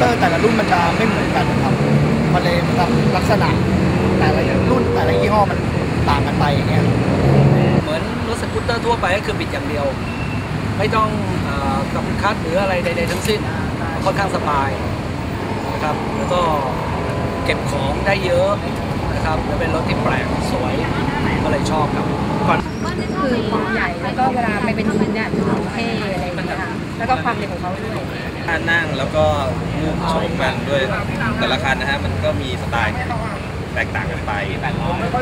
ตอร์แต่ละรุ่นมันจะไม่เหมือนกันนะครับมันเลยทำลักษณะแต่ละรุ่นแต่ละยี่ห้อมันต่างกันไปอย่างเงี้ยเหมือนรถสกูตเตอร์ทั่วไปก็คือบิดอย่างเดียว ไม่ต้องเออกำคัดหรืออะไรใดๆทั้งสิ้นค่อนข้างสบายนะครับแล้วก็เก็บของได้เยอะนะครับแล้วเป็นรถที่แปลกสวยก็เลยชอบครับก่อนคือความใหญ่แล้วก็เวลาไปเป็นดินเนี่ยดูเท่อะไรอย่างเงี้ยค่ะแล้วก็ความเร็วของเขาด้วย ท่านั่งแล้วก็รูปโฉมมันด้วยแต่ละคันนะฮะมันก็มีสไตล์แตกต่างกันไป แ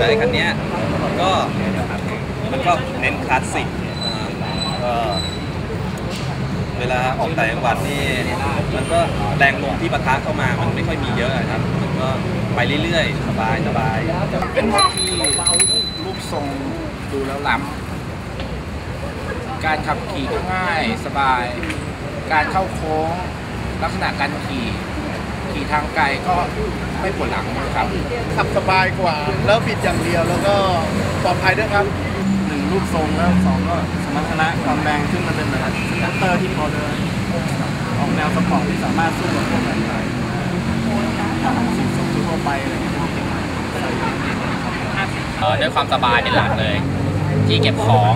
ต่คันนี้ก็มันก็เน้นคลาสสิกก็เวลาออกต่งจังหวัดนี่มันก็แรงลมที่ปะทะเข้ามามันไม่ค่อยมีเยอะอะครับ มันก็ไปเรื่อยๆ สบายสบายเป็นรถที่รูปทรงดูแล้วล้ำการขับขี่ก็ง่ายสบาย การเข้าโค้งลักษณะการขี่ขี่ทางไกลก็ไม่ปวดหลังครับขับสบายกว่า แล้วบิดอย่างเดียวแล้วก็ปลอดภัยด้วยครับหนึ่งรูปทรงแล้วสองก็สมรรถนะความแรงซึ่งมันเป็นแบบสกูตเตอร์ที่พอเดินออกแนวสปอร์ตที่สามารถสู้กับพวกแบบไหนสิ่งส่งทั่วไปอะไรอย่างเงี้ยเอ่อด้วยความสบายเป็นหลักเลย ที่เก็บของ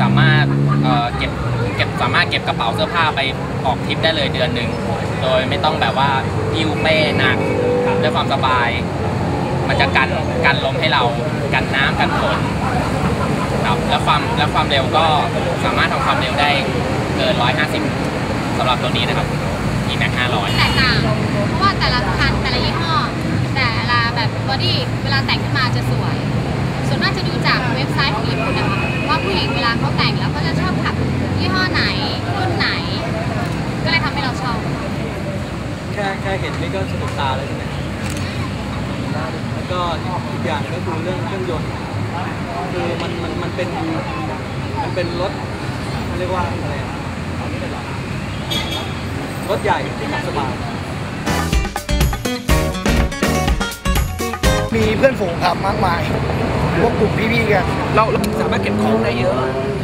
สามารถเอ่อเก็บ เก็บสามารถเก็บกระเป๋าเสื้อผ้าไปออกทริปได้เลยเดือนหนึ่งโดยไม่ต้องแบบว่ายิ้วเป้หนักด้วยความสบาย มันจะกันกันลมให้เรากันน้ำกันฝนครับแล้วความแล้วความเร็วก็สามารถทำความเร็วได้เกิน 150สำหรับตัวนี้นะครับ e m a x 500แตกต่างเพราะว่าแต่ละคันแต่ละยี่ห้อแต่ละแบบบอดี้เวลาแต่งขึ้นมาจะสวย ส่วนมากจะดูจากเว็บไซต์ของญี่ปุ่นนะคะว่าผู้หญิงเวลาเขาแต่งแล้วเขาจะชอบขับ ยี่ห้อไหนรุ่นไหน ก็เลยทำให้เราชอบแค่แค่เห็นนี่ก็สนุกตาเลยใช่ไหมแล้วก็อีกอย่างก็คือเรื่องเครื่องยนต์คือมันมันมันเป็นมันเป็นรถเขาเรียกว่าอะไรอะรถใหญ่ที่ขับสบายมีเพื่อนฝูงขับมากมายพวกกลุ่มพี่ๆกันเราสามารถเก็บของได้เยอะ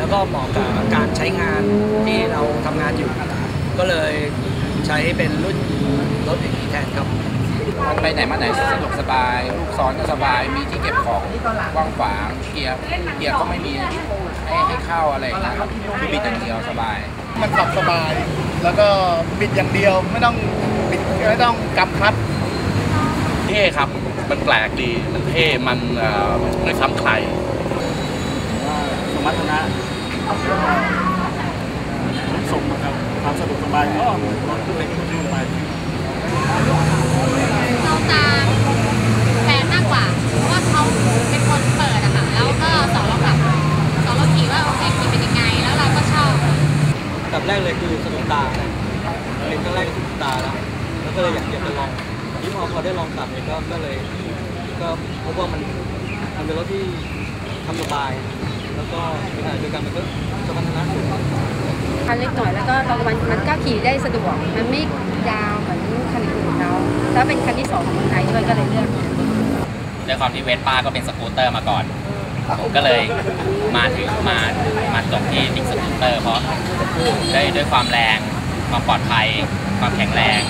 แล้วก็เหมาะกับการใช้งานที่เราทำงานอยู่ ก็เลยใช้เป็นรุ่นรถอย่างนี้แทนครับ มันไปไหนมาไหนสะดวกสบาย ลูกซ้อนก็สบาย มีที่เก็บของกว้างขวางเกียร์เกียร์ก็ไม่มีให้ให้เข้าอะไรอย่างเงี้ยครับคือบิดอย่างเดียวสบาย มันขับสบาย แล้วก็บิดอย่างเดียวไม่ต้องบิดไม่ต้องกำคลัด เท่ครับ มันแปลกดี มันเท่ มันเอ่อไม่ซ้ำใครว่าสมรรถนะ รูปทรงนะครับความสะดวกสบายก็รถเล็กทั่วไปเราตามแฟนมากกว่าเพราะว่าเขาเป็นคนเปิดอะค่ะแล้วก็สอนเราขับสอนเราขี่ว่าโอเคขี่เป็นยังไงแล้วเราก็ชอบอับแรกเลยคือสนุกตานเป็นครั้งแรกที่สนุกตาแล้วแล้วก็เลยอยากอยากจะลองที่พอพอได้ลองขับเนี่ยก็ก็เลยก็พบว่ามันมันเป็นรถที่ทำสบาย แล้วก็ขณะเดียวกันมันก็สมรรถนะสูงคันเล็กหน่อยแล้วก็เรามันมันก็ขี่ได้สะดวกมันไม่ยาวเหมือนคันอื่นเราแล้วเป็นคันที่สองของเมืองไทยด้วยก็เลยเลือกด้วยความที่เวสป้าก็เป็นสกูตเตอร์มาก่อนผมก็เลยมาถึงมามาจบที่ดิกสกูตเตอร์เพราะด้ด้วยความแรงความปลอดภัย ความแข็งแรง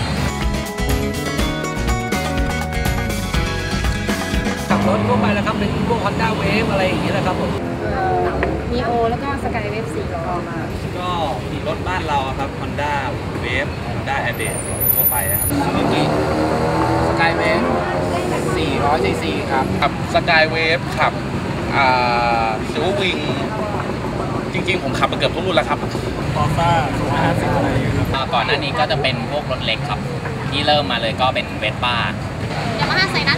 ขับรถทั่วไปแล้วครับเป็นพวก Honda Wave อะไรอย่างนี้แหละครับผม มีโอแล้วก็สกายเวฟสี่ล้อมาก็รถบ้านเราอะครับ Honda Wave Honda Airbag ทั่วไปนะครับซูซูกิสกายเวฟ400ซีซีครับขับสกายเวฟขับอ่าซิลวิงจริงๆ ผมขับมาเกือบทุกรุ่นแล้วครับฟอร์ซ่า250อะไรอย่างเงี้ยครับอ่าก่อนหน้านี้ก็จะเป็นพวกรถเล็กครับ ที่เริ่มมาเลยก็เป็นเวสป้ายามาฮ่าไซนัสเหมือน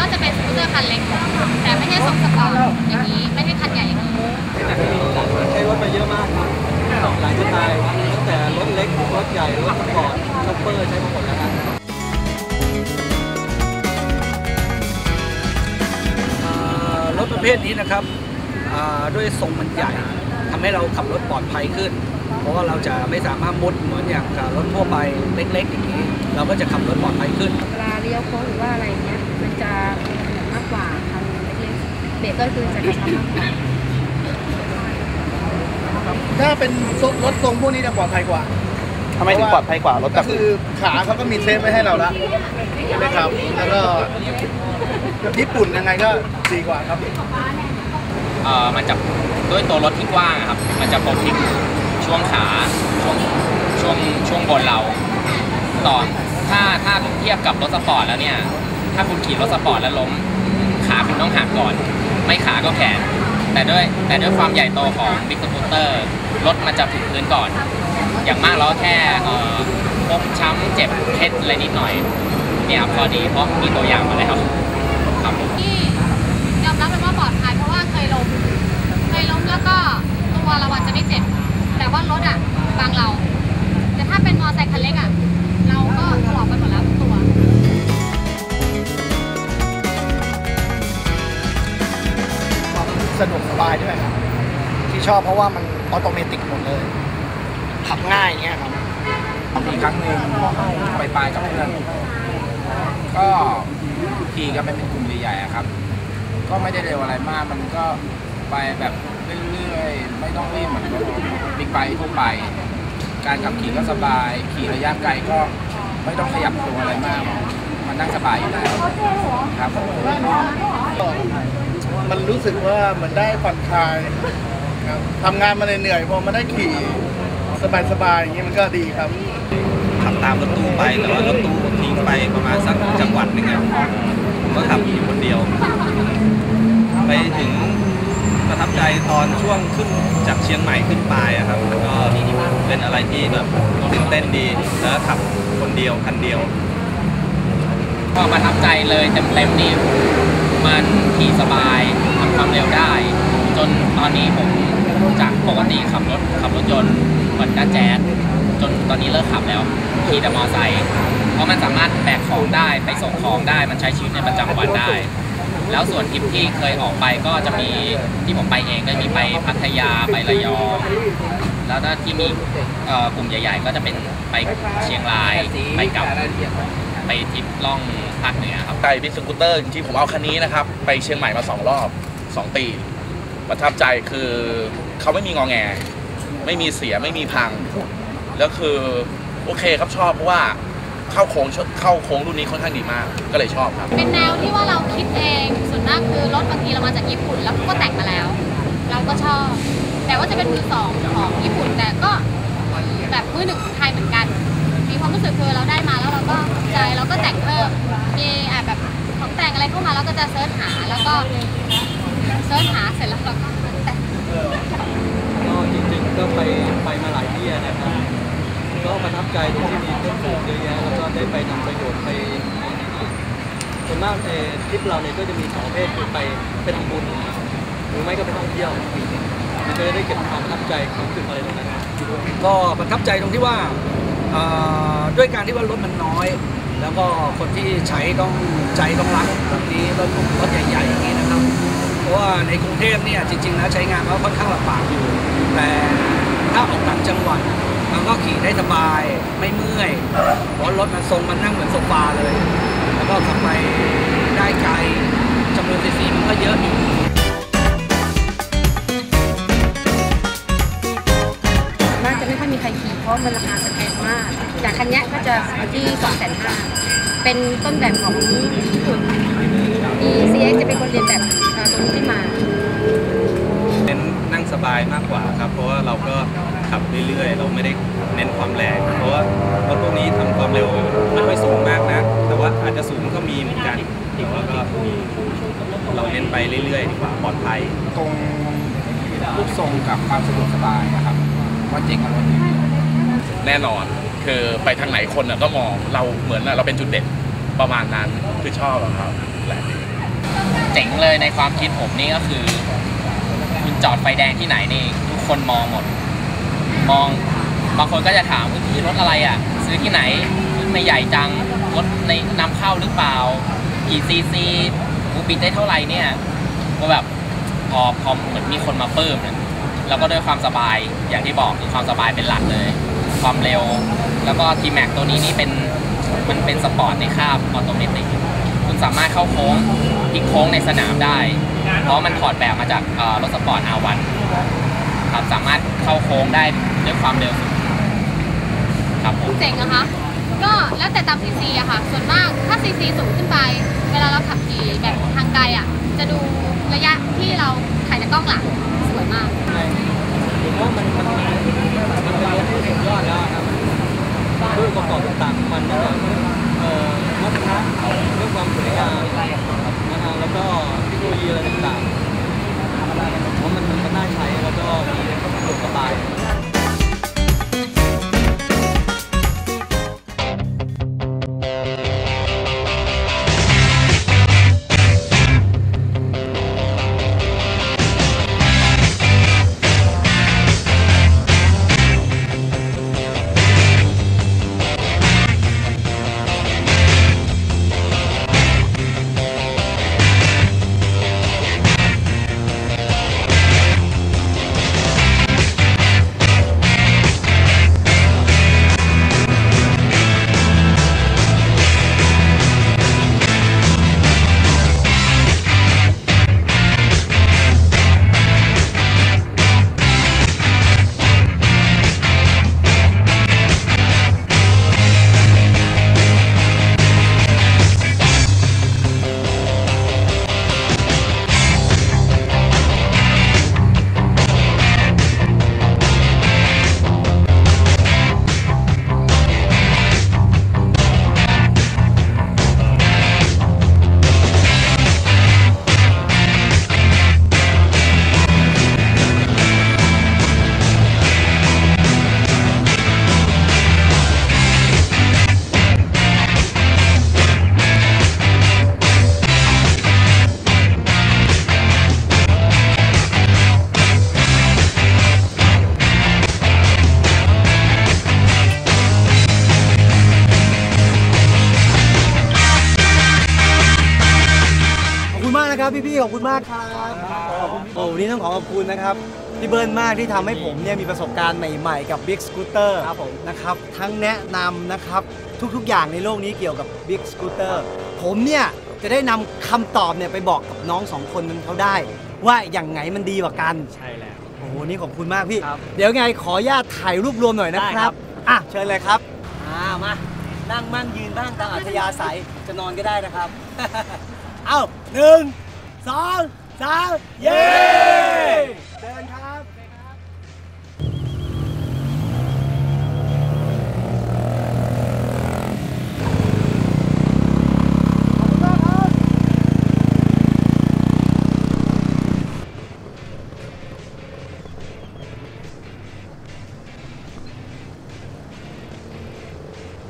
ก็จะเป็นสกูตเตอร์คันเล็ก แต่ไม่ใช่ทรงสปอร์ตอย่างนี้ ไม่ใช่คันใหญ่อย่างนี้ใช้รถมาเยอะมากครับหลายสไตล์ตั้งแต่รถเล็ก รถใหญ่ รถสปอร์ตช็อปเปอร์ใช้มาหมดแล้วครับรถประเภทนี้นะครับด้วยทรงมันใหญ่ทำให้เราขับรถปลอดภัยขึ้น เพราะว่าเราจะไม่สามารถมุดเหมือนอย่างรถทั่วไปเล็กๆอย่างนี้ เราก็จะขับรถปลอดภัยขึ้นเวลาเลี้ยวโค้งหรือว่าอะไรเงี้ย มันจะมากกว่าคันเล็กๆเบรกก็คือจะกระชับมากกว่าถ้าเป็นรถทรงพวกนี้จะปลอดภัยกว่าทำไมถึงปลอดภัยกว่ารถแบก็บคือขาเขาก็มีเซฟไว้ให้เราแล้วใช่ไหมครับ แล้วก็ญี่ปุ่นยังไงก็ดีกว่าครับ เอ่อมันจะด้วยตัวรถที่กว้างอะครับ มันจะปกปิดช่วงขาช่วงช่วงช่วงบนเรา ต่อถ้าถ้าเทียบกับรถสปอร์ตแล้วเนี่ย ถ้าคุณขี่รถสปอร์ตแล้วล้ม ขาคุณต้องหักก่อน ไม่ขาก็แขน แต่ด้วยแต่ด้วยความใหญ่โตของบิ๊กสกูตเตอร์รถมันจะถึงพื้นก่อน อย่างมากเราแค่พกช้ำเจ็บเคล็ดอะไรนิดหน่อย เนี่ยครับพอดีเพราะมีตัวอย่างมาแล้ว ที่ชอบเพราะว่ามันออโตเมติกหมดเลยขับง่ายอย่างเงี้ยครับมีครั้งหนึ่งไปปลายกับเพื่อนก็ขี่กันไปเป็นกลุ่มใหญ่ๆอะครับ ก็ไม่ได้เร็วอะไรมากมันก็ไปแบบเรื่อยๆ ไม่ต้องรีบเหมือนรถบิ๊กไบค์ทั่วไป การขับขี่ก็สบาย ขี่ระยะไกลก็ไม่ต้องขยับตัวอะไรมาก มันนั่งสบายอยู่แล้วครับผมมันรู้สึกว่าเหมือนได้ผ่อนคลาย ครับทำงานมาเหนื่อยๆพอมาได้ขี่สบายๆอย่างนี้มันก็ดีครับขับตามรถตู้ไปแต่ว่ารถตู้ทิ้งไปประมาณสักจังหวัดหนึ่งอะผมก็ขับอยู่คนเดียว ไปถึงประทับใจตอนช่วงขึ้นจากเชียงใหม่ขึ้นปลายอะครับก็เป็นอะไรที่แบบตื่นเต้นดีแล้วขับคนเดียวคันเดียวก็ประทับใจเลยเต็มๆนี่มันขี่สบายทำความเร็วได้ จนตอนนี้ผม จากปกติขับรถขับรถยนต์เหมือนด้าแจ๊สจนตอนนี้เลิกขับแล้วขี่แต่มอไซค์เพราะมันสามารถแบกของได้ไปส่งของได้มันใช้ชีวิตในประจำวันได้ แล้วส่วนทริปที่เคยออกไปก็จะมีที่ผมไปเองก็มีไปพัทยาไประยองแล้วถ้าที่มีกลุ่มใหญ่ ๆ ก็จะเป็นไปเชียงรายไปกลับไปทริปล่องภาคเหนือครับไกลบิ๊กสกูตเตอร์จริงๆผมเอาคันนี้นะครับ ไปเชียงใหม่มาสองรอบสองปี ประทับใจคือเขาไม่มีงอแง ไม่มีเสียไม่มีพัง แล้วคือโอเคครับชอบเพราะว่าเข้าโค้งเข้าโค้งรุ่นนี้ค่อนข้างดีมากก็เลยชอบครับ เป็นแนวที่ว่าเราคิดเองส่วนมากคือรถบางทีเรามาจากญี่ปุ่นแล้วก็แต่งมาแล้ว เราก็ชอบ แต่ว่าจะเป็นมือสองของญี่ปุ่นแต่ก็ เซิร์ชหาเสร็จแล้วเราก็แต่งก็จริงๆก็ไปไปมาหลายที่นะครับก็ประทับใจตรงที่มีเพื่อนฝูงเยอะแยะแล้วก็ได้ไปทำประโยชน์ไปส่วนมากในทริปเราเนี่ยก็จะมีสองประเภทคือไปไปทำบุญหรือไม่ก็ไปท่องเที่ยวมันก็จะได้เก็บความประทับใจความรู้สึกอะไรตรงนั้นก็ประทับใจตรงที่ว่าด้วยการที่ว่ารถมันน้อย แล้วก็คนที่ใช้ต้องใจต้องรักแบบนี้รถรถใหญ่ๆอย่างนี้ ราะว่าในกรุงเทพเนี่ยจริงๆแล้วใช้งานก็ค่อนข้างลำบากอยู่ แต่ถ้าออกต่างจังหวัดมันก็ขี่ได้สบายไม่เมื่อยเพราะรถมันทรงมันนั่งเหมือนโซฟาเลย แล้วก็ขับไปได้ไกลจำนวนซีซีมันก็เยอะอยู่น่าจะไม่ค่อยมีใครขี่เพราะมันราคาแพงมากจากคันนี้ก็จะอยู่ที่สองแสนห้าเป็นต้นแบบของญี่ปุ่น มี CX จะเป็นคนเรียนแบบเอ่อตัวนี้ขึ้นมาเน้นนั่งสบายมากกว่าครับ เพราะว่าเราก็ขับเรื่อยๆ เราไม่ได้เน้นความแรง เพราะว่ารถพวกนี้ทำความเร็วไม่ค่อยสูงมากนะ แต่ว่าอาจจะสูงก็มีเหมือนกันแต่ว่าก็เราเน้นไปเรื่อยๆดีกว่าปลอดภัย ตรงรูปทรงกับความสะดวกสบายนะครับว่าเจ๋งกับรถนี้แน่นอนคือไปทางไหนคนน่ะก็มองเราเหมือนน่ะเราเป็นจุดเด่น ประมาณนั้นคือชอบอะครับแปลกเจ๋งเลยในความคิดผมนี่ก็คือคุณจอดไฟแดงที่ไหนนี่ทุกคนมองหมด มองบางคนก็จะถามว่าพี่รถอะไรอะ ซื้อที่ไหนรถไม่ใหญ่จังรถในนำเข้าหรือเปล่ากี่ซีซีบูปิดได้เท่าไหร่เนี่ยก็แบบพอพอเหมือนมีคนมาเพิ่มเนี่ยแล้วก็ด้วยความสบายอย่างที่บอกคือความสบายเป็นหลักเลย ความเร็ว แล้วก็ T Max ตัวนี้นี่เป็น มันเป็นสปอร์ตในคาบออโตเมติกคุณสามารถเข้าโค้งพลิกโค้งในสนามได้ เพราะมันถอดแบบมาจากรถสปอร์ต R1 ครับสามารถเข้าโค้งได้ด้วยความเร็วสูงครับเจ๋งอะคะ ก็แล้วแต่ตามซีซีอะค่ะ ส่วนมากถ้าซีซีสูงขึ้นไป เวลาเราขับขี่แบบทางไกลอะจะดูระยะที่เราถ่ายจากกล้องหลังสวยมากผมว่ามันมันมันเป็นรถที่สุดยอดแล้วครับ ด้วยประกอบต่างๆของมันนะครับเอ่อวัฒนะเรื่องความสวยงาม ขอบคุณมากครับโอ้วันนี้ต้องขอขอบคุณนะครับพี่เบิร์นมากที่ทำให้ผมเนี่ยมีประสบการณ์ใหม่ๆกับ Big Scooter ครับผม นะครับ ทั้งแนะนำนะครับทุกๆ อย่างในโลกนี้เกี่ยวกับ Big Scooter ผมเนี่ยจะได้นำคำตอบเนี่ยไปบอกกับน้องสองคนนั้นเขาได้ ว่าอย่างไงมันดีกว่ากัน ใช่แล้ว โอ้โหนี่ขอบคุณมากพี่ ครับเดี๋ยวไงขออนุญาตถ่ายรูปรวมหน่อยนะได้คครัรับ บ อะเชิญเลยครับ อ่ามา นั่งมั่งยืนบ้างตามอัธยาศัยจะนอนก็ได้นะครับ เอ้าหนึ่ง สองสามเย้เดินครับ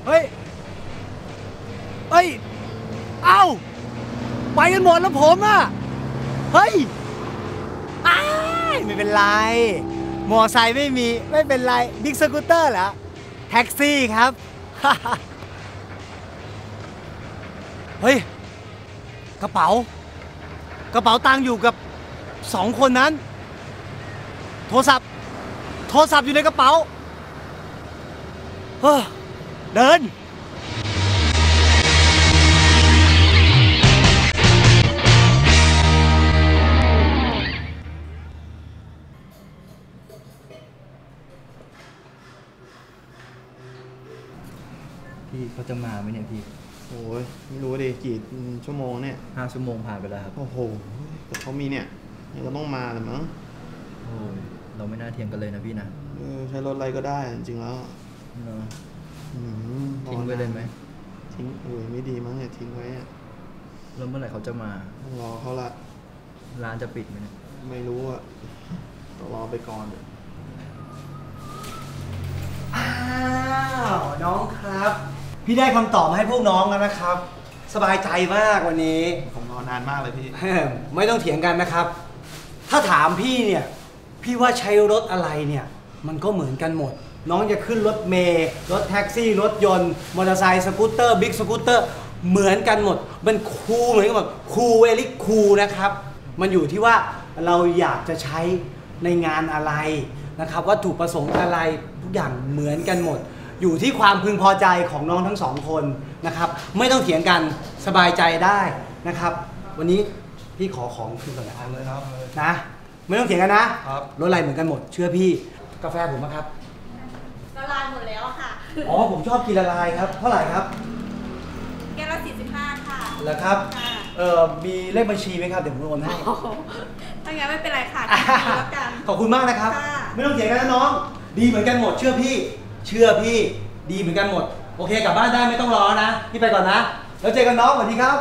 เฮ้ยเฮ้ย เอ้า ไปกันหมดแล้วผมอะ เฮ้ยอ้ายไม่เป็นไร มอไซค์ไม่มี ไม่เป็นไร บิ๊กสกูตเตอร์เหรอ แท็กซี่ครับ เฮ้ย กระเป๋า กระเป๋าตังค์อยู่กับสองคนนั้น โทรศัพท์ โทรศัพท์อยู่ในกระเป๋า เฮ้อเดิน เขาจะมาไหมเนี่ยพี่โอ้ยไม่รู้ดิกี่ชั่วโมงเนี่ยห้าชั่วโมงผ่านไปแล้วครับ โอ้โห แต่เขามีเนี่ยยังก็ต้องมาแหละมั้งโอ้ยเราไม่น่าเทียงกันเลยนะพี่นะเออใช้รถอะไรก็ได้จริงๆแล้วเนอะอืมทิ้งไว้เลยไหมทิ้งโอ้ยไม่ดีมั้งเนี่ยทิ้งไว้อะแล้วเมื่อไหร่เขาจะมาต้องรอเขาละร้านจะปิดไหมเนี่ยไม่รู้อะต้องรอไปก่อนเดี๋ยวอ้าวน้องครับ พี่ได้คำตอบมาให้พวกน้องแล้วนะครับ สบายใจมากวันนี้ ผมรอนานมากเลยพี่ ไม่ต้องเถียงกันนะครับ ถ้าถามพี่เนี่ย พี่ว่าใช้รถอะไรเนี่ย มันก็เหมือนกันหมด น้องจะขึ้นรถเมล์รถแท็กซี่ รถยนต์ มอเตอร์ไซค์สกูตเตอร์บิ๊กสกูตเตอร์เหมือนกันหมด มันคูลเหมือนกันหมดคูลเวลิคูลนะครับ มันอยู่ที่ว่าเราอยากจะใช้ในงานอะไรนะครับวัตถุประสงค์อะไรทุกอย่างเหมือนกันหมด อยู่ที่ความพึงพอใจของน้องทั้งสองคนนะครับ ไม่ต้องเถียงกันสบายใจได้นะครับ วันนี้พี่ขอของคืนก่อนนะครับเลยครับนะ ไม่ต้องเถียงกันนะครับรถอะไรเหมือนกันหมด เชื่อพี่ กาแฟผมนะครับละลายหมดแล้วค่ะ อ๋อผมชอบกินละลายครับ เท่าไหร่ครับ แก้วละสี่สิบห้าค่ะ แล้วครับ เออมีเลขบัญชีไหมครับเดี๋ยวผมโอนให้ถ้างั้นไม่เป็นไรค่ะแล้วกัน ขอบคุณมากนะครับ ไม่ต้องเถียงกันนะน้อง ดีเหมือนกันหมดเชื่อพี่ เชื่อพี่ดีเหมือนกันหมด โอเคกลับบ้านได้ไม่ต้องรอนะ พี่ไปก่อนนะ แล้วเจอกันน้องสวัสดีครับ